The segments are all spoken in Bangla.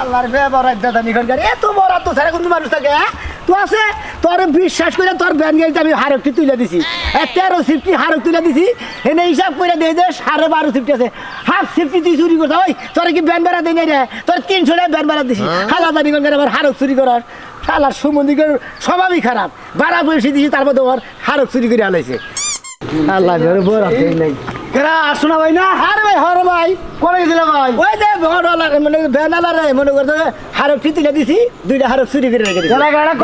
আল্লাহর ব্যবহার দাদা নিখন গাড়ি। এত বড় তো সারা কোন মানুষ থাকে হ্যাঁ? আছে? তোর বিশ্বাস করে তোর ব্যান গাড়িতে আমি হারকটি তুলে দিছি। এ তেরো সিফটি হারক তুলে দিছি এনে হিসাব করে দিয়ে যে সাড়ে বারো সিফটি আছে। হাফ সিফটি তুই চুরি করতে ওই তোর কি ব্যান ভাড়া দিই নাই রে? তোর তিনশো টাকা ব্যান ভাড়া দিছি। হালা দানি কোন আবার হারক চুরি করার। শালার সুমন্দিকের স্বভাবই খারাপ। ভাড়া বসে দিছি তার মধ্যে ওর হারক চুরি করে আলাইছে আল্লাহ বড় নাই। কেরা শোনা ভাই না? আরে ভাই হরে ভাই। করে দিলে ভাই? ওই যে ভোটওয়ালা মানে ব্যানালারে মনে করতে হারক তুলে দিছি দুইটা হারক চুরি করে রেখে দিছি।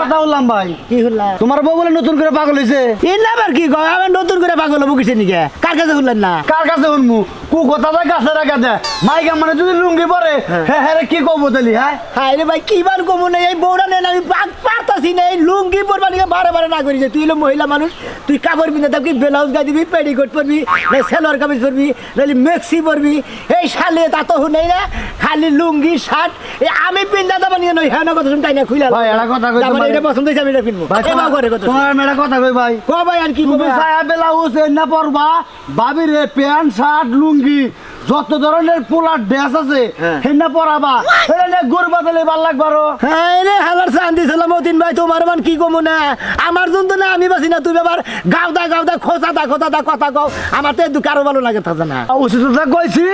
কথা বললাম ভাই। কি হল্লা তোমার বউ বলে নতুন করে পাগল হয়েছে এই নাম্বার কি কয়? আমি নতুন করে পাগল হব কিসে নিকে? কার কাছে শুনলেন না? কার কাছে শুনমু কু কথা দেয় গাছে রাখা দেয় মাইকা মানে যদি লুঙ্গি পরে হ্যাঁ। হ্যাঁ কি কবো তালি হ্যাঁ? রে ভাই কি কমু নেই এই বউরা নেন আমি পাক- পারতাছি না এই লুঙ্গি পরবা নিকে বারে বারে না তুই হলো মহিলা মানুষ তুই কাপড় পিন্ধে থাকবি ব্লাউজ দিবি পেটিকোট পরবি না সেলোয়ার কামিজ পরবি নাহলে মেক্সি পরবি এই শালে তা তো নেই না খালি লুঙ্গি শার্ট এই আমি পিন্ধা দেবো নিয়ে নই হ্যাঁ কথা শুনতাই না খুইলা ভাই, কথা কই তারপরে তোমারে। এটা পছন্দ হয়েছে আমি এটা কিনবো। ভাই এবার করে কথা তোমার মেয়েটা কথা কই ভাই। কো ভাই আর কি তুমি ব্লাউজ না পরবা ভাবি রে প্যান্ট শার্ট লুঙ্গি যত ধরনের পোলার ড্রেস আছে হ্যাঁ। হেনা পরাবা। হেনা গোর বাদলে ভালো লাগবারো হ্যাঁ হালার শান্তি ছিলাম ভাই তোমার মান কি কমু না? আমার জন্য না আমি বাসি না তুই আবার গাওদা গাওদা খোঁচা দা কথা কও। আমার তো একটু কারও ভালো লাগে থাকে না। উচিত কথা কইছি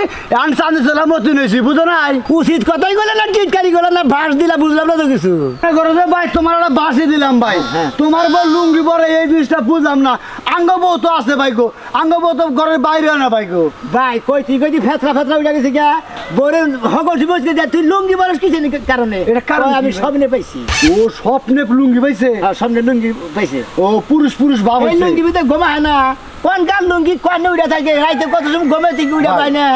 আন ছিলাম মতিন হয়েছি বুঝো নাই? উচিত কথাই গেলে না টিটকারি গেলে না বাস দিলা বুঝলাম না তো কিছু। করো ভাই তোমার একটা বাসি দিলাম ভাই। হ্যাঁ। তোমার বউ লুঙ্গি পরে এই জিনিসটা বুঝলাম না। আঙ্গ বউ তো আছে ভাই গো। আঙ্গ বউ তো ঘরের বাইরে না ভাই গো। ভাই কইতি কইতি ফেতরা ফেতরা উঠে গেছে গা বরে হগল বসে যা তুই লুঙ্গি বলিস কি জানি কারণে? এটা কারণ আমি? স্বপ্নে পাইছি। ও স্বপ্নে লুঙ্গি পাইছে? আর স্বপ্নে লুঙ্গি পাইছে। ও পুরুষ পুরুষ বাবা লুঙ্গি ঘুমা হয় না। কোন কার লুঙ্গি কোন উড়ে থাকে? রাইতে কত সময় ঘুমে থেকে উড়ে পায় না?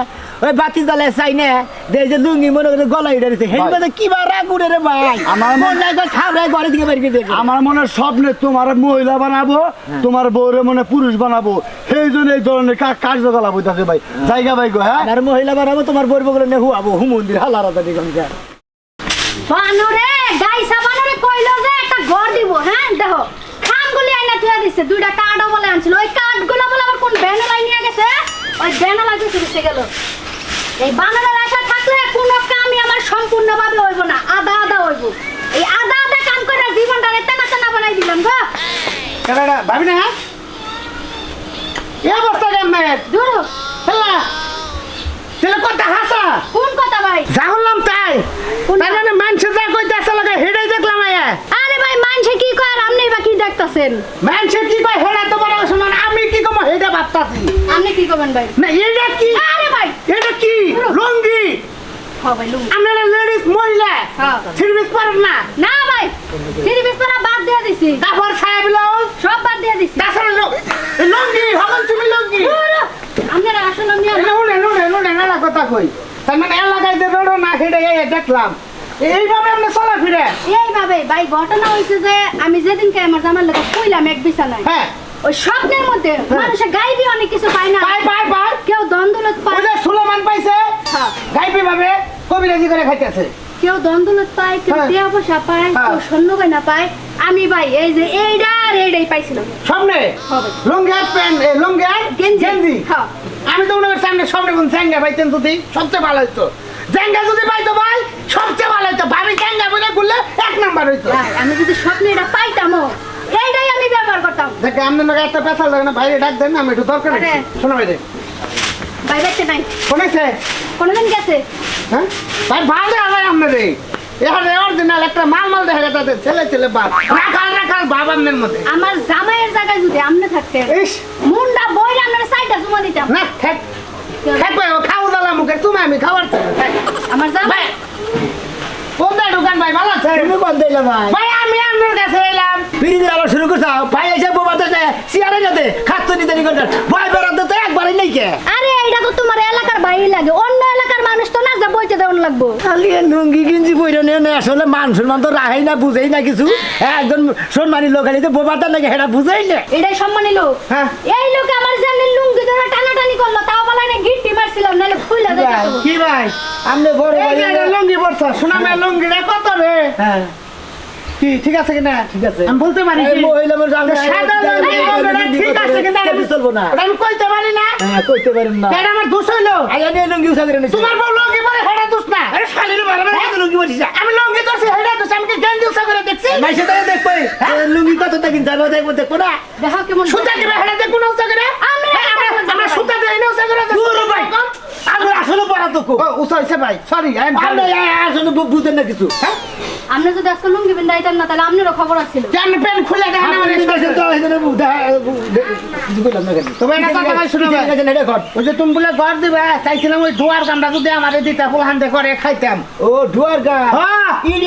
ওই বাতি জ্বালে চাই না। দে যে লুঙ্গি মনে করে গলা উড়ে দিছে। হেন ভাই। কথা কি বা রাগ উড়ে রে ভাই। আমার মন নাই করে থাবড়ায় ঘরে থেকে বের করে দেখে আমার মনে স্বপ্নে তোমার মহিলা বানাবো তোমার বউরে মনে পুরুষ বানাবো। সেই জন্য এই ধরনের কা- কার্যকলাপ হইতাছে ভাই। জায়গা ভাই গো হ্যাঁ? আর মহিলা বানাবো তোমার বলব বলে নে হুয়াবো। হু মন্দির হালারা দিগঞ্জা বানরে গাইসা বানরে কইলো যে একটা ঘর দিব হ্যাঁ? দেখো খামগুলি আইনা তুই দিছে দুইটা কার্ডও বলে আনছিল। ওই কার্ডগুলো বলে আবার কোন ব্যানালাই নিয়ে গেছে? ওই দিছে দিছে গেল। এই বানরের আশা থাকলে কোনো কামই আমার সম্পূর্ণভাবে হইব না আধা আধা হইব। এই আধা আধা কাম করে জীবনটা টানা টানা বানাই দিলাম গো। ভাবি না? এ অবস্থা কেমন? দূর হেলা। তাহলে কথা হাসা। কোন কথা ভাই? যা হলাম তাই। কোন- তার মানে মানুষে যা কইতাছে লাগে হেডাই দেখলাম আয়া। আরে ভাই মানুষে কি কয় আর আপনি বা কি দেখতাছেন? মানুষে কি কয় হেডা তোমার শোনা আমি হেডা ভাবতাছি। আপনি কি করবেন ভাই? না এটা কি? আরে ভাই! এটা কি? লুঙ্গি? হ্যাঁ ভাই লুঙ্গি। আপনারা লেডিস মহিলা হ্যাঁ। পারেন না। না ভাই বাদ দিয়ে দিছি। তারপর ছায়া ব্লাউজ সব বাদ দিয়ে দিছি। তাছাড়া লো- এই লুঙ্গি হকল তুমি লুঙ্গি। আপনারা আসলে আমি কথা কই। তার মানে এলাকায় যে রোড না হেডে দেখলাম। এইভাবে আমরা চলা ফিরে এইভাবে ভাই ঘটনা হয়েছে যে আমি যেদিনকে আমার জামার লোক কইলাম এক বিছানায় হ্যাঁ। ওই স্বপ্নের মধ্যে মানুষের গাইবি অনেক কিছু পায় না। পাই পাই পাই কেউ দ্বন্দ্বলত পায়। যে সুলেমান পাইছে হ্যাঁ। গাইবি ভাবে কবিরাজি করে খাইতেছে। কেউ দ্বন্দ্বলত পায় কেউ হ্যাঁ। টিয়া পয়সা পায় হ্যাঁ। কেউ স্বর্ণ গয়না পায়। আমি ভাই এই যে এইটা আর এইটাই পাইছিলাম। সামনে। লুঙ্গি আর প্যান্ট লুঙ্গি আর গেঞ্জি। হ্যাঁ। আমি তো মনে সামনে সামনে কোন স্যাঙ্গা পাইতেন যদি সবচেয়ে ভালো হইতো। জ্যাঙ্গা যদি পাইতো ভাই সবচেয়ে ভালো হইতো। ভাবি জ্যাঙ্গা বলে ঘুরলে এক নাম্বার হইতো। আমি যদি স্বপ্নে এটা পাইতামও এইটাই আমি ব্যবহার করতাম। দেখে আপনার নাকি একটা পেশাল লাগে না বাইরে ডাক দেন না আমি একটু দরকার আছে শোনো ভাই রে ভাই বাইতে নাই। শুনেছে কোনোদিন গেছে? হ্যাঁ? ভাই ভালো আলাই আপনার রে এখানে অরিজিনাল একটা মাল মাল দেখা যাচ্ছে ছেলে ছেলে বাপ। রাখাল রাখাল বাপ আপনার মধ্যে। আমার জামাইয়ের জায়গায় যদি আমনে থাকতেন ইস। মুন্ডা বইরা আপনার সাইডটা চুমা দিতাম। না থাক। থাকবে ও খাও দালা মুখে তুমি আমি খাবার তো আমার জামাই কোনটা দোকান ভাই? ভালো আছে? তুমি কোন দিলে ভাই? ভাই আমি আপনার কাছে বিড়ি আবার শুরু করছ। ভাই এসে বোমাতে যায় সিয়ারে যাতে খাচ্ছ নিতে নি ঘণ্টা ভয় বেড়াতে তো একবারই নেই কে? আরে এইটা তো তোমার এলাকার বাইরে লাগে। অন্য এলাকার মানুষ তো না যা বইতে দেওয়ান লাগবো। খালি লুঙ্গি গিঞ্জি পইরে নিয়ে নে আসলে মান সম্মান তো রাহাই না বুঝেই না কিছু। একজন সম্মানী লোক আলি তো বোমাতে লাগে সেটা বুঝেই না। এটাই সম্মানী লোক? হ্যাঁ। এই লোকে আমার যেমনি লুঙ্গি ধরে টানাটানি করল তাও বলা না গিট্টি মারছিলাম নাহলে খুইলা যেতে কি ভাই? আমনে বড় ভাই লুঙ্গি পড়ছ শোনা মে লুঙ্গি রে কত রে? হ্যাঁ। কি ঠিক আছে কিনা? ঠিক আছে। আমি বলতে পারি কি? মহিলা আমরা- সাদা লঙ্গি ঠিক আছে কিনা? কেটে চলবো না। আমি কইতে পারি না। হ্যাঁ কইতে পারেন না। এটা আমার দোষ হইল। আগে নিয়ে লুঙ্গি উঠা করে নিছি তোমার বউ লঙ্গি পরে হেডা দোষ না। আরে শালির বাবা মানে কত লুঙ্গি আমি লঙ্গি ধরছি হেডা দোষ আমি কি গেঞ্জি উসা করে দেখছি? মাইসে তো দেখব। লুঙ্গি কত দেখিন যাব দেখব দেখব না। দেখো কেমন সুতা দিবে হেডা দেখুন উসা করে আমি হ্যাঁ, আমরা আমরা সুতা দেই না উসা করে দূর ভাই আমি আসলে তো খুব ও উসা হইছে ভাই সরি আই এম আপনি আসলে বুঝেন না কিছু। হ্যাঁ? আপনি যদি আজকে লুঙ্গি বিন্দাইতেন না তাহলে আপনারও খবর আছিল। জান পেন খুলে দেন আমার নির্বাচন তো এখানে বু- দেখা- বু- দে- কিছু কইলাম না কেন? তবে একটা কথা ভাই শুনো ভাই। এটা কর। ওই যে তুমি বলে ঘর দিবে চাইছিলাম ওই দুয়ার যদি আমারে দিতে করে খাইতাম। ও ডুয়ার গা হ্যাঁ।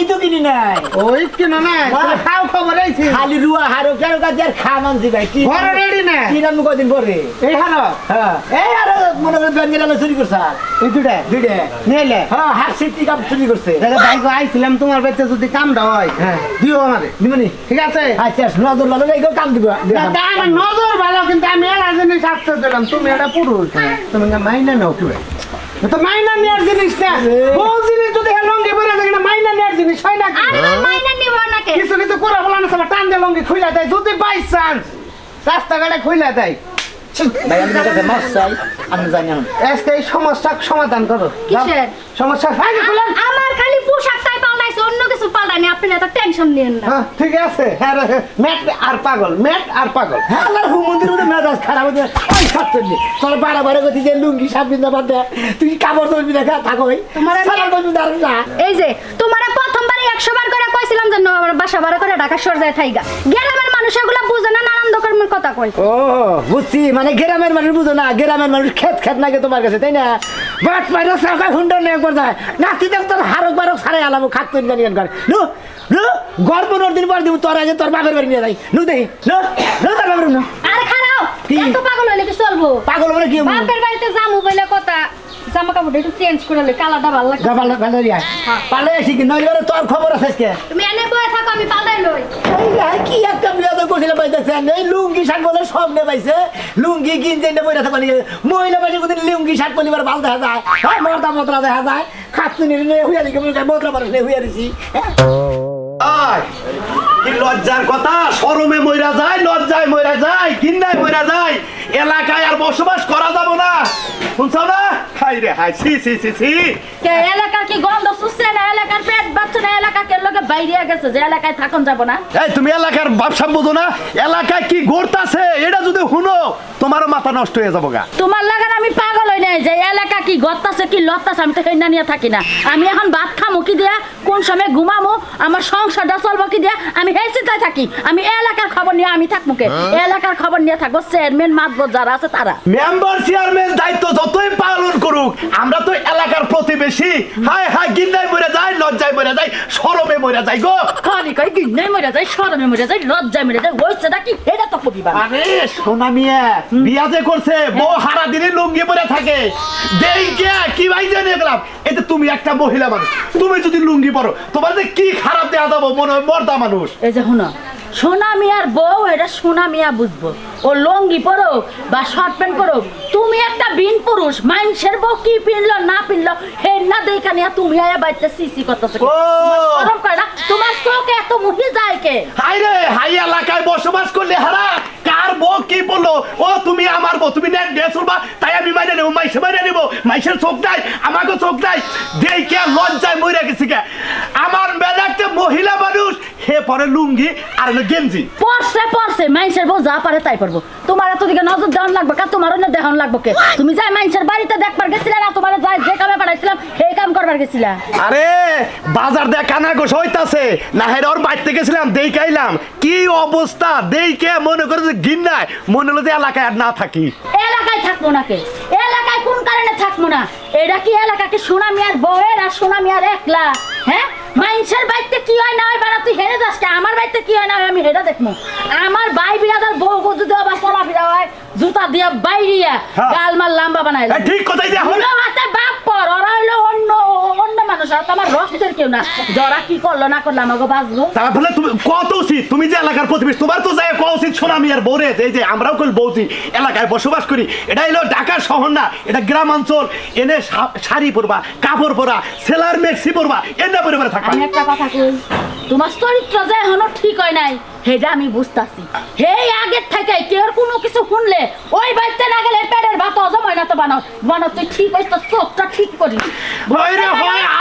তো কিনি নাই। ওই কিনা না বাহ। খাও খবর আইছি। খালি রুয়া হারো কেন কাজ আর খা মানছি ভাই কি ঘর রেডি না কি নাম কদিন পরে? এই হালো হ্যাঁ। এই আর মনে করে ব্যাংকে আলো চুরি করছে এই দুটা দুইটা। নিলে হ্যাঁ হাত সিটি চুরি করছে। দাদা ভাই গো আইছিলাম তোমার বাড়িতে যদি কামটা হয় হ্যাঁ। দিও আমারে। ঠিক আছে? আচ্ছা নজর লাগল এই কাম দিব দাদা, আমার নজর ভালো কিন্তু আমি এরা জিনিস আসতে দিলাম। তুমি এটা পুরুষ। তুমি না মাইনা নাও কি ভাই? তো মাইনা নেওয়ার জিনিস না। বউ জিনিস যদি হ্যাঁ লঙ্গি পরে থাকে না মাইনা নেওয়ার জিনিস হয় না আরে মাইনা নিব নাকে? কিছু কিছু করে বলা না সবার টান দিয়ে লঙ্গি খুলে দেয়। যদি বাই চান্স রাস্তাঘাটে খুলে দেয়। ভাই আমি কাছে মাছ চাই আমি জানি না আজকে এই সমস্যার সমাধান করো। কিসের? সমস্যা আমার খালি পোশাকটাই পাল্টাইছে অন্য কিছু আপনি এত টেনশন নিয়েন না। হ্যাঁ ঠিক আছে। হ্যাঁ ম্যাট আর পাগল ম্যাট আর পাগল। হ্যাঁ। আল্লাহর হুমন্দির মধ্যে মেজাজ খারাপ হতে ওই সাতচল্লি তোর বাড়া বাড়া করছি যে লুঙ্গি বাদ দে তুই কাপড় ধরবি না? থাকো তোমার সারা ধরবি না না। এই যে তোমার প্রথমবারই একশো বার করে কইছিলাম যে ন- আমার বাসা বার করে ঢাকা শহর যায় থাইগা। গ্রামের মানুষ এগুলো বুঝে না নানান রকমের কথা কই ও বুঝছি মানে গ্রামের মানুষ বুঝো না গ্রামের মানুষ খেত খেত নাকি তোমার কাছে তাই না? বাট পাইলে সরকার হুন্ডা নিয়ে একবার যায়। নাতি দেখ তোর হারক বারক সারাই আলাম খাত তুই জানি করে। নু নু গর্ব পনেরো দিন পর দিব তোর আগে তোর বাপের বাড়ি নিয়ে যাই নু দেখি নু নু তোর বাপের নু আরে খারাপ? এত পাগল হলে কি চলবো পাগল হলে কি? বাপের বাড়িতে জামু বলে কথা জামা কাপড় একটু চেঞ্জ করে হলে কালারটা ভালো লাগে যা পালে পালে পালে আসি কি? নয় তোর খবর আছে আজকে। তুমি এনে বয়ে থাকো আমি পাল্টাই লই। কি একটা বিয়া তো করছিল এই লুঙ্গি শার্ট বলে সব নে পাইছে। লুঙ্গি কিনতে নে বইরা থাকবা মহিলা পাইছে কোনদিন লুঙ্গি শার্ট পরিবার ভালো দেখা যায়। হ্যাঁ মর্দা মতরা দেখা যায়। খাচ্ছি নি নে হুইয়া দিকে মতরা মানুষ নে হুইয়া দিছি। হ্যাঁ। কি লজ্জার কথা? শরমে মইরা যায় লজ্জায় মইরা যায় কিন্নায় মইরা যায়। এলাকায় আর বসবাস করা যাব না। শুনছো না? খাই রে হাই সি সি সি সি কে এলাকার কি গন্ধ শুষছে না? এলাকার পেট বাচ্চা না? এলাকা কে লোকে বাইরে গেছে যে এলাকায় থাকুন যাব না? এই তুমি এলাকার ব্যবসা বোঝো না? এলাকায় কি ঘুরতাছে এটা যদি শুনো তোমারও মাথা নষ্ট হয়ে যাব গা। তোমার লাগান আমি পাগল হই নাই যে এলাকা কি গত্তাছে কি লত্তাছে আমি তো হেনা নিয়ে থাকি না। আমি এখন ভাত খামো কি দিয়া? কোন সময় ঘুমামো? আমার সংসারটা চলবো কি দিয়া? আমি চিন্তায় থাকি। আমি এলাকার খবর নিয়ে আমি থাকব। কে? এলাকার খবর নিয়ে থাকব চেয়ারম্যান মাতবর যারা আছে তারা। মেম্বার চেয়ারম্যান দায়িত্ব যতই পালন করুক আমরা তো এলাকার প্রতিবেশী। হাই হাই গিন্দায় মরে যায় লজ্জায় মরে যায় শরমে মরে যায় গো। খালি কই গিন্নাই মরে যায় সরমে মরে যায় লজ্জায় মরে যায় ওই সেটা কি? এটা তো কবি বাবা আরে সোনা মিয়া বিয়া যে করছে বউ হারা দিনে লুঙ্গি পরে থাকে। দেই কে কি ভাই জানে গেলাম এতে তুমি একটা মহিলা মানুষ তুমি যদি লুঙ্গি পরো তোমার যে কি খারাপ দেয়া যাব মনে হয় মর্দা মানুষ। এই যে শুনো সোনা মিয়ার বউ এটা সোনা মিয়া বুঝব। ও লঙ্গি পরো বা শর্ট প্যান্ট পরো তুমি একটা বিন পুরুষ মানুষের বউ কি পিনলো না পিনলো হে না দেখা নিয়ে তুমি আয়া বাড়িতে সিসি করতেছো শরম করে না তোমার চোখে এত মুহি যায় কে? হাই রে হাই এলাকায় বসবাস করলে হারা কার বউ কি বলল? ও তুমি আমার বউ তুমি নেন ড্রেস উঠবা তাই আমি মাইনে নেব মাইসে মাইনে নেব মাইসের চোখ নাই আমাকে চোখ নাই দেই কে লজ্জায় মরে গেছি কে। আমার মেলা একটা মহিলা মানুষ হে পরে লুঙ্গি আর হলো গেঞ্জি। পড়ছে পড়ছে মানুষের বউ যা পারে তাই পারব। তোমার এত দিকে নজর দেওয়ান লাগবে কা? তোমার অন্য দেহন লাগবে কে? তুমি যাই মানুষের বাড়িতে দেখবার গেছিলে না তোমার যাই যে কামে পাঠাইছিলাম সেই কাম করবার গেছিলা। আরে বাজার দিয়ে কানা গোস হইতাছে। না হের ওর বাড়িতে গেছিলাম দেই খাইলাম কি অবস্থা? দেই কে মনে করে যে গিন্নায় মনে হলো যে এলাকায় আর না থাকি। এলাকায় থাকব না কে? এলাকায় কোন কারণে থাকব না? এটা কি এলাকাকে সোনা মিয়ার বউয়ের আর সোনা মিয়ার একলা? হ্যাঁ? মানুষের বাইতে কি হয় না হয় বাড়া তুই হেরে যাস কে? আমার বাড়িতে কি হয় না আমি হেরে দেখব আমার বাই বিরাদার বউ গদু দেওয়া বা চলা ফিরা হয় জুতা দিয়া বাইরিয়া হ্যাঁ। গাল মাল লাম্বা বানাইল ঠিক কথাই দেখো হাতে বাপ পর ওরা হইল অন্য অন্য মানুষ মানুষ আর তো আমার রক্তের কেউ না। জরা কি করল না করল আমাকে তুমি কত উচিত? তুমি যে এলাকার প্রতিবেশ তোমার তো যাই কত উচিত শোনা আমি আর বৌরে এই যে আমরাও কল বৌতি এলাকায় বসবাস করি এটা হলো ঢাকার শহর না এটা গ্রামাঞ্চল। এনে শাড়ি পরবা কাপড় পরা সেলার মেক্সি পরবা এটা পরে পরে থাকবা। আমি একটা কথা কই তোমার চরিত্র যে এখনও ঠিক হয় নাই সেটা আমি বুঝতাছি। হেই আগের থেকে কেউ কোনো কিছু শুনলে ওই বাড়িতে না গেলে পেটের ভাত হজম হয় না তো বানাও বানাও তুই ঠিক হইস তো চোখটা ঠিক করি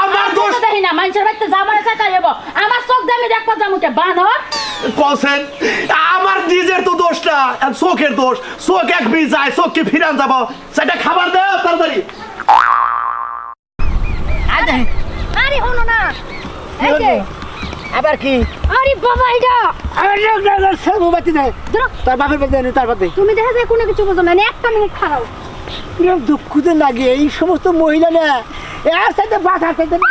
আমার দোষ দেখি না মানুষের বাড়িতে যাবার চাই যাব আমার চোখ দিয়ে আমি দেখব জামুকে বানর। কসেন আমার নিজের তো দোষ না আর চোখের দোষ। চোখ এক বি যায় চোখ কি ফিরান যাব? সেটা খাবার দেও তাড়াতাড়ি। আরে হনো না। এই যে আবার কি? আরে বাবা এটা মোবাইতে যায় ধরো। তার বাপের বাড়ি জানি তার বাদে তুমি দেখা যায় কোনো কিছু বোঝো না না, একটা মিনিট খারাপ এরকম দুঃখতে লাগে এই সমস্ত মহিলা না এর সাথে না না।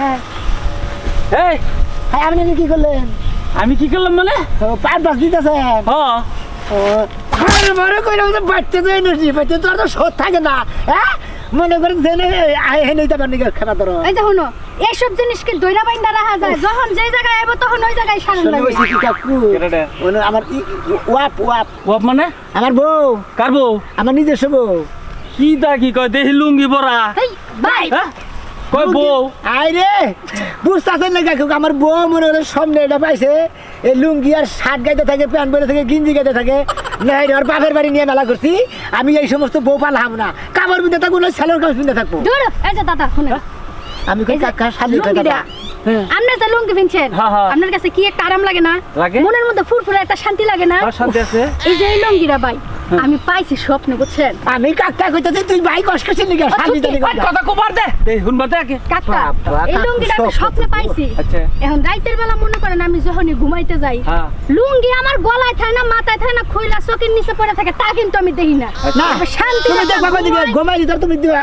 হ্যাঁ। হ্যাঁ, আপনি কি করলেন? আমি কি করলাম মানে? পাঁচ আরে মনে বাচ্চা তো এনার্জি বাচ্চা তো আর তো শোধ থাকে না হ্যাঁ? মনে করেন যে আয় হে নেই তারপর নিজের খানা ধরো। এই যে জিনিস এইসব জিনিসকে দইরা বাইন্দা রাখা যায়। যখন যেই জায়গায় আইবো তখন ওই জায়গায় সারন শোনো, লাগে ওই সিটি কাকু কেটাটা? আমার ওয়াপ ওয়াপ। ওয়াপ ওপ মানে? আমার বউ। কার বউ? আমার নিজের বউ। কি দা কি কয়? দেহি লুঙ্গি পরা। এই ভাই হ্যাঁ কয় বউ? আই রে বুঝতেছেন না কাকু আমার বউ মনে করে সামনে এটা পাইছে এই লুঙ্গি আর শার্ট গাইতে থাকে প্যান্ট পরে থাকে গিঞ্জি গাইতে থাকে। না এটা ওর বাপের বাড়ি নিয়ে মেলা করছি আমি এই সমস্ত বউ পালাম না। কাপড় পিনতে থাকব না স্যালোর কাপড় থাকব। দূর এই যে দাদা শুনে আমি কই কাকা শালি কই লুঙ্গিটা? দাদা? আপনি যে লুঙ্গি পিনছেন হ্যাঁ, হ্যাঁ। আপনার কাছে কি একটা আরাম লাগে না? মনের মধ্যে ফুরফুরে একটা শান্তি লাগে না? শান্তি আছে। এই যে এই লুঙ্গিটা ভাই আমি পাইছি স্বপ্নে বুঝছেন? আমি কাকা কইতেছি তুই ভাই কষ্ট করছিস নাকি? শালি জানি কথা কোবার দে। দেই হুনবার দে আগে। কাকা এই লুঙ্গিটা আমি স্বপ্ন। পাইছি। আচ্ছা। এখন রাইতের বেলা মনে করেন আমি যখনই ঘুমাইতে যাই হ্যাঁ। লুঙ্গি আমার গলায় থাকে না মাথায় থাকে না খুইলা চোখের নিচে পড়ে থাকে তা কিন্তু আমি দেখি না। না শান্তি তুমি দেখ বাবা দিকে ঘুমাই দিতে তুমি দিবা।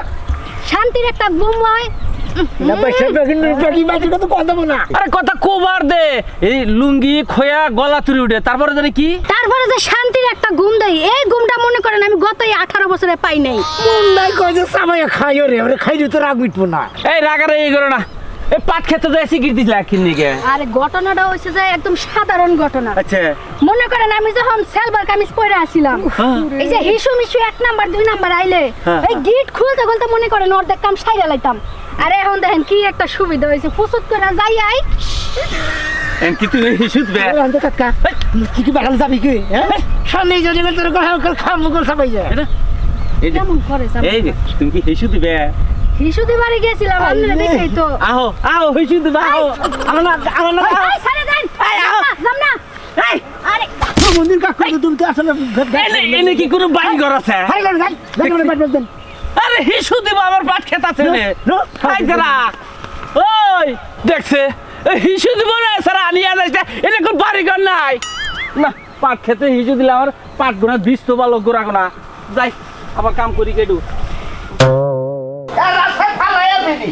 শান্তির একটা ঘুম হয় আরে কথা কোবার দে। এই লুঙ্গি খোয়া গলা তুলে উঠে। তারপরে জানি কি? তারপরে যে শান্তির একটা ঘুম দেয় এই ঘুমটা মনে করেন আমি গত এই আঠারো বছরে পাই নাই। মন নাই কই যে সামাইয়া খাইও রে খাইলে তো রাগ মিটবো না। এই রাগারে এই করো না। পাট খেতে ঘটনাটা যে একদম সাধারণ ঘটনা। আচ্ছা। মনে করেন আমি যখন সেলবার কামিজ পরে আসছিলাম হ্যাঁ। এই যে হিসু মিশু এক নাম্বার দুই নাম্বার আইলে হ্যাঁ। এই গিট খুলতে খুলতে মনে করেন অর্ধেক কাম সাইরা লাইতাম। আরে এখন দেখেন কি একটা সুবিধা হয়েছে ফুসুত করে যাই আই। এন কি তুমি হিসুত বে? ওরে কাকা তুই কি বাগান যাবি কি? হ্যাঁ? সামনে যদি তোর কথা খাম করে সাবাই যায়? এই যে তুমি কি হিসু দিবে হিসু দিবারে গেছিলাম আপনারা দেখেই তো। আহো আহো হিসু দিবা আহো। আমার না আমার না দেন। যাম না এই আরে। মন্দির কাকু তুমি তো আসলে এনে কি কোনো বাড়ি ঘর আছে? হাই যাই যাই দেখো না বাদ দেন। আরে হিসু দিব আমার পাট খেত আছে রে যারা। ওই দেখছে? এই হিসু দিব না সারা আনিয়া যাইছে এনে কোন বাড়ি ঘর নাই। না পাট খেতে হিসু দিলে আমার পাট গোনা বীজ তো ভালো গোড়া গোনা। যাই আবার কাম করি ফালাইয়া দিদি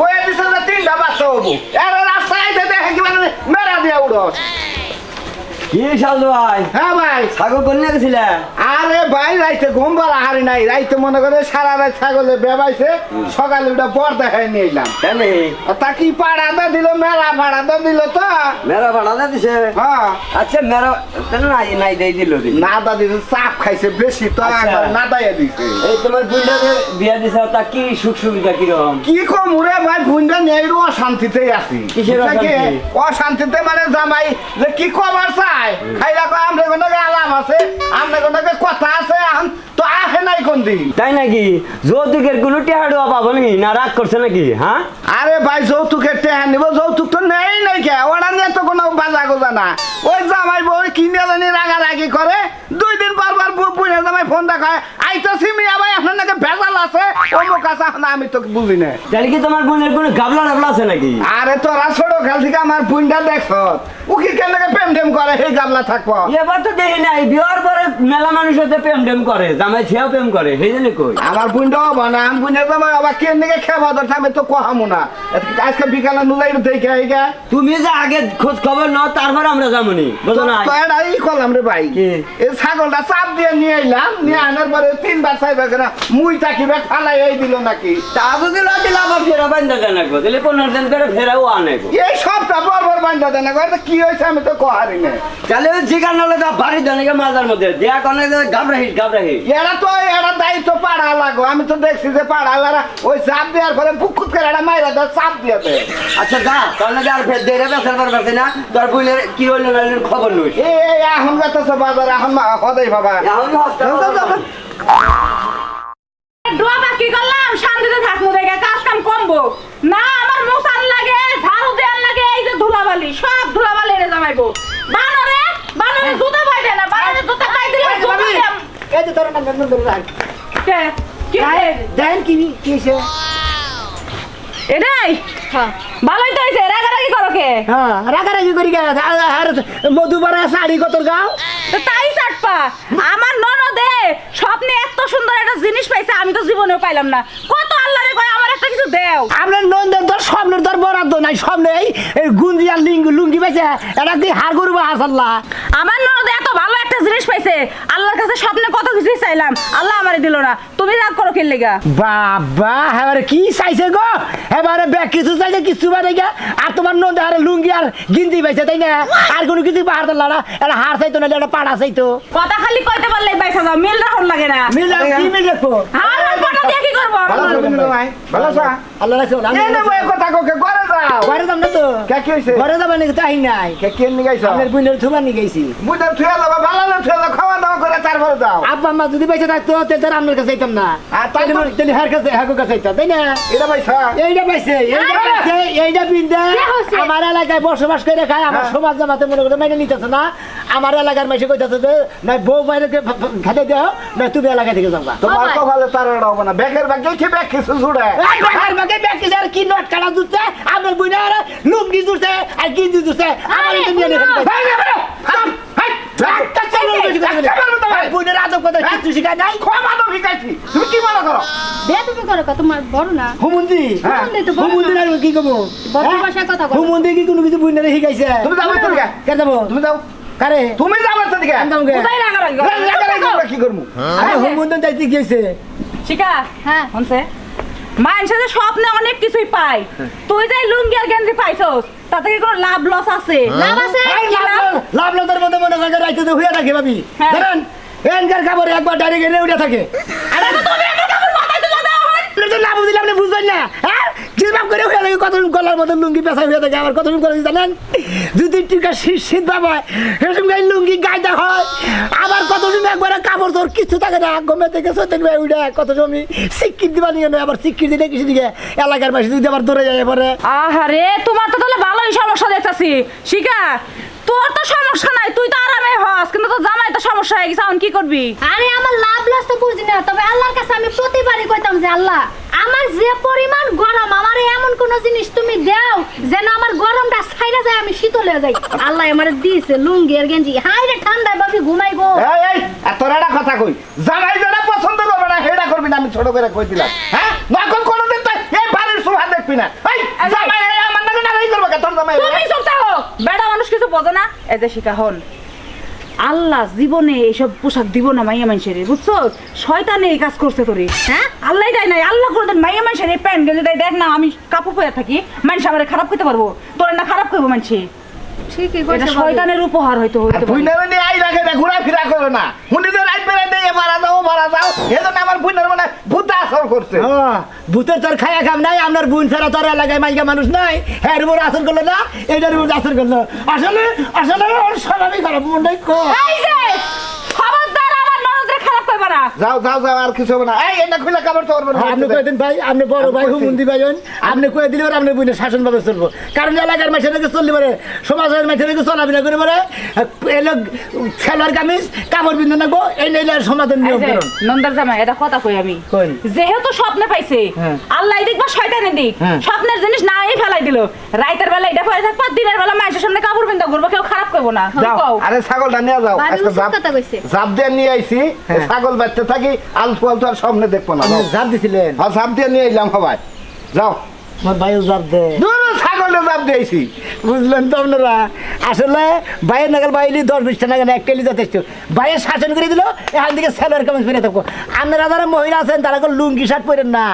কয়ে দিছে যে তিনটা বাচ্চা হব। এর রাস্তায় দেখে একেবারে মেরা দিয়া উড়ো কি শালু ভাই। হ্যাঁ ভাই। ছাগল কোন গেছিলে? আরে ভাই রাইতে ঘুম বলা হারি নাই। রাইতে মনে করে সারা রাত ছাগলে বেবাইছে সকালে ওটা বর দেখাই নিয়ে এলাম। কেন তা কি পাড়া দা দিল মেলা ভাড়া দা দিল তো। মেরা ভাড়া না দিছে? হ্যাঁ। আচ্ছা মেরা কেন নাই নাই দেই দিল দি না দা দিছে চাপ খাইছে বেশি তো আচ্ছা। একবার না দাইয়া দিছে। এই তোমার বুইন্ডাকে বিয়া দিছে তা কি সুখ সুবিধা কীরকম? কি কম রে ভাই ভুন্ডা নেইরো অশান্তিতেই আছি। কিসের অশান্তি? অশান্তিতে মানে জামাই যে কি কবার চাই? খাইলা কয় আমরা কোনো আলাপ আছে আমরা কোনো কথা আছে আম তো আহে নাই কোন দিন। তাই নাকি? যৌতুকের কোনো টেহাড়ো পাবো নাকি না রাগ করছে নাকি? হ্যাঁ? আরে ভাই যৌতুকের টেহা নিব যৌতুক তো নেই নাই কে? ওরা নিয়ে তো কোনো বাজা গোজা না ওই জামাই বউ কিনে জানি রাগারাগি করে দুই দিন পর পর জামাই ফোন দেখায় আইতাছি মিয়া ভাই আপনার নাকি ভেজাল আছে? অমুক আছে এখন আমি তো বুঝি না তাহলে কি তোমার বোনের কোনো গাবলা ডাবলা আছে নাকি? আরে তোরা ছোট কাল থেকে আমার বুনটা দেখছ? উকি কেন প্রেম টেম করে? হে গাবলা থাকব এবার তো দেখি নাই বিয়ার পরে মেলা মানুষ হতে প্রেম টেম করে জামাই ছেও প্রেম করে সেই জন্য কই? আমার বুনটা হব না আমি বুনের জামাই আবার কেন খেবা আমি তো কহামু না। আজকে বিকালে নুলাই দেখে আইগা তুমি যে আগে খোঁজ খবর নাও তারপর আমরা যাবনি বুঝো না তো এটা ই করলাম রে ভাই। কি? এই ছাগলটা চাপ দিয়ে নিয়ে এলাম নিয়ে আনার পরে তিনবার চাইবার কেনা মুই তাকিবে ফালাই দিল নাকি? তা দিলে আবার ফেরা বান্ধা দেন গো দিলে পনেরো দিন করে ফেরাও আনে গো। এই সবটা বরবর বান্ধা দেয় না কি হয়েছে আমি তো কহারি না তাহলে তো বাড়ি দেন মাজার মধ্যে দেয়া কনে গাবরাহি গাবরাহি এরা তো এরা দায়িত্ব পাড়া লাগো আমি তো দেখছি যে পাড়ালারা ওই চাপ দেওয়ার পরে পুকুত করে এটা মাইরা দেয় চাপ দিয়ে দেয়। আচ্ছা যা তাহলে আর ফের দেরে বেসার পারবে না তোর বইলের কি হইল না খবর নই এই এখন যাতেছে বাজার এখন হদাই বাবা। এখন হসপিটাল ডোয়া বাকি করলাম শান্তিতে থাকব দেখে কাজ কাম কমবো। না আমার মুসান লাগে ঝাড়ু দেওয়ার লাগে এই যে ধুলাবালি সব ধুলাবালি এনে জামাইবো। বানরে বানরে জুতা পাই না বানরে জুতা পাই দিলে এই যে জুতা ভাবি, দেম। এই যে তোর নাম নাম ধরে রাখ কে? কি? দেন কি কি হইছে? এটাই ভালোই তো হয়েছে রাগারাগি করো কে? হ্যাঁ রাগারাগি করি গে আর মধুবারা শাড়ি কত গাও? তাই চাটপা আমার ননদে স্বপ্নে এত সুন্দর একটা জিনিস পাইছে আমি তো জীবনেও পাইলাম না। কত আল্লাহ রে কয় আমার একটা কিছু দেও। আপনার নন্দের তোর স্বপ্নের তোর বরাদ্দ নাই স্বপ্নে এই গুঞ্জি আর লিঙ্গি লুঙ্গি পাইছে এটা কি হার করব হাসাল্লা আমার ননদে এত ভালো জিনিস পাইছে? আল্লাহর কাছে স্বপ্নে কত কিছু চাইলাম। আল্লাহ আমারে দিল না। তুমি রাগ করো খেললে গা বাবা এবারে কি চাইছে গো? এবারে ব্যাগ কিছু চাইছে কিছু মানে গা আর তোমার নন্দে আর লুঙ্গি আর গিন্দি পাইছে তাই না? আর কোনো কিছু পাহাড় তো লাড়া এটা হার চাইতো না এটা পাড়া চাইতো। কথা খালি কইতে পারলে বাইসা যাও মিল রাখুন লাগে না। মিল কি মিল হ্যাঁ আর কথা দিয়ে কি করব? ভালো আছো ভাই ভালো আছো? আল্লাহ এই না বই কথা কোকে যাও ঘরে যাম না তো। কে কি হইছে? ঘরে যাবা নাকি তাই নাই। কে কে নিয়ে গাইছো আপনার বোনের থুবার নিয়ে গেছি। বুঝে থুয়ে যাব ভালো না থুয়ে যাও খাওয়া দাওয়া করে তারপরে যাও। আব্বা আম্মা যদি পয়সা থাকতো তাহলে তার আপনার কাছে যাইতাম না। আর তারপর- তাহলে তাহলে হার কাছে হাকুর কাছে যাইতাম তাই না? এটা পয়সা। এইটা পাইছে এইটা পাইছে এইটা বিন্দা আমার এলাকায় বসবাস করে খায় আমার হ্যাঁ। সমাজ জামাতে মনে করে মেনে নিতেছে না। আমার এলাকার মাসে কইতাছে যে না বউ বাইরে খেতে দেও না তুমি এলাকা থেকে যাবা। তোমার কপালে তার হব না। ব্যাগের ব্যাগ কি ব্যাগ কিছু জুড়ে যার কি নট কাটা জুটছে আমার বুইনা আর লুঙ্গি জুটছে আর গিঞ্জি জুটছে আমার এটা নিয়ে নাই? তুমি কি মনে করো বে তুমি করো? কা? হ্যাঁ। করব শিকা হ্যাঁ। হনছে। মানুষের যে স্বপ্নে অনেক কিছুই পাই। তুই যে লুঙ্গি আর গেঞ্জি পাইছস তাতে কি কোনো লাভ লস আছে? লাভ আছে? লাভ লসের মধ্যে মনে করে রাইতে তো হইয়া থাকে ভাবি। হ্যাঁ। জানেন এনকার খাবার একবার ডাইরেক্ট এনে উঠে থাকে। আরে তো তুমি একটা কাপড় মাথায় তো দাও না বুঝলে আপনি বুঝবেন না। হ্যাঁ? কীরকম করে হয়ে থাকে কতদিন গলার মধ্যে লুঙ্গি পেশা হয়ে থাকে? আবার কতদিন করে জানেন? যদি টিকা শীত শীত ভাব হয় সেরকম গায়ে লুঙ্গি গাইতে হয়। আবার কতদিন একবারে কাপড় তোর কিছু থাকে না? গমে থেকে সত্যি ভাই উঠে কত জমি সিক্কির দিবা নিয়ে নয় আবার সিক্কির দিলে কিছু দিকে? এলাকার পাশে যদি আবার দৌড়ে যায় পরে আহারে তোমার তো তাহলে ভালোই সমস্যা দেখতাছি। শিকা তোর তো সমস্যা নাই তুই তো আরামে হস কিন্তু তোর জামাই তো সমস্যা হয়ে গেছে এখন কি করবি? আরে আমার লাভ লস তো বুঝি না তবে আল্লাহর কাছে আমি প্রতিবারই কইতাম যে আল্লাহ আমার যে পরিমাণ গরম আমার এমন কোন জিনিস তুমি দাও যেন আমার গরমটা ছাইরা যায় আমি শীতল হয়ে যাই। আল্লাহ আমার দিয়েছে লুঙ্গি আর গেঞ্জি। হাই রে ঠান্ডায় বাবি ঘুমাইবো। এই এই আর তোর একটা কথা কই? জামাই যেটা পছন্দ করবে না সেটা করবি না আমি ছোট করে কই দিলাম। হ্যাঁ? নকল কোনোদিন তো এই বাড়ির সোফা দেখবি না। এই জামাই এই আমার নাকি নাকি করবে তোর জামাই তুমি চুপ থাকো। বেড়া মানুষ কিছু বোঝে না। এই যে শিকা হন আল্লাহ জীবনে এইসব পোশাক দিব না মাইয়া মানুষের বুঝছ শয়তানে এই কাজ করছে তোরে। হ্যাঁ? আল্লাহ দেয় নাই আল্লাহ করে দেন। মাইয়া মানুষের এই প্যান্ট গেলে দেয় দেখ না আমি কাপড় পরে থাকি মানুষ আমার খারাপ করতে পারব। তোর না খারাপ করব মানুষে। ঠিকই এটা শয়তানের উপহার হয়তো হইতে পারে। আই রাখে না ঘোরা করে না। হুন্ডিতে দিয়ে মারা যাও মারা যাও। এজন্য আমার বুইনার মানে ভূতা আসর করছে। হ্যাঁ, ভূতের তোর খায়া খাম নাই আপনার বোন ছাড়া তোর এলাকায় মাইকা মানুষ নাই। হ্যাঁ উপর আসর করল না এটার উপর আসর করল। আসলে আসলে স্বাভাবিক খারাপ মনটাই কম এই যে খবরদার আমার ননদের খারাপ করবার না যাও যাও যাও আর কিছু হবে না। এই এটা খুলে কাপড় চোপড় পরে আপনি কয়ে ভাই আপনি বড় ভাই হুমুন্দি ভাই হন। আপনি কয়ে দিলে আপনি বুঝলে শাসন ভাবে চলবো। কারণ এলাকার মাসের দিকে চললে পারে সমাজের মাসের দিকে চলাফেরা করে পারে এলো খেলার কামিজ কাপড় বিন্দু নাকবো এই নইলে সমাজের নিয়ম করুন। নন্দার জামাই এটা কথা কই আমি? যেহেতু স্বপ্নে পাইছে হ্যাঁ। আল্লাহ দিক বা শয়তানে দিক হ্যাঁ। স্বপ্নের জিনিস নাই ফেলাই দিল। রাইতের বেলা এটা পরে থাকব দিনের বেলা মায়ের সামনে কাপড় বিন্দা ঘুরবো কেউ খারাপ করব না। আরে ছাগলটা নিয়ে যাও। জাপ জাপ দিয়ে নিয়ে আইছি ছাগল বাচ্চা থাকি আলতু আলতু আর সামনে দেখব না। জাপ দিছিলেন? হ্যাঁ জাপ দিয়ে নিয়ে এলাম সবাই। যাও। আমার ভাইও জাপ দে। ছাগলে জাপ দিয়েছি বুঝলেন তো আপনারা? আসলে নাগাল বাইলি দশ বিশটা নাগাল এক টেলি যথেষ্ট। বাইরে শাসন করে দিল এখান থেকে স্যালোয়ার কামিজ ফিরে থাকব। আপনারা যারা মহিলা আছেন তারা লুঙ্গি শার্ট পরেন না।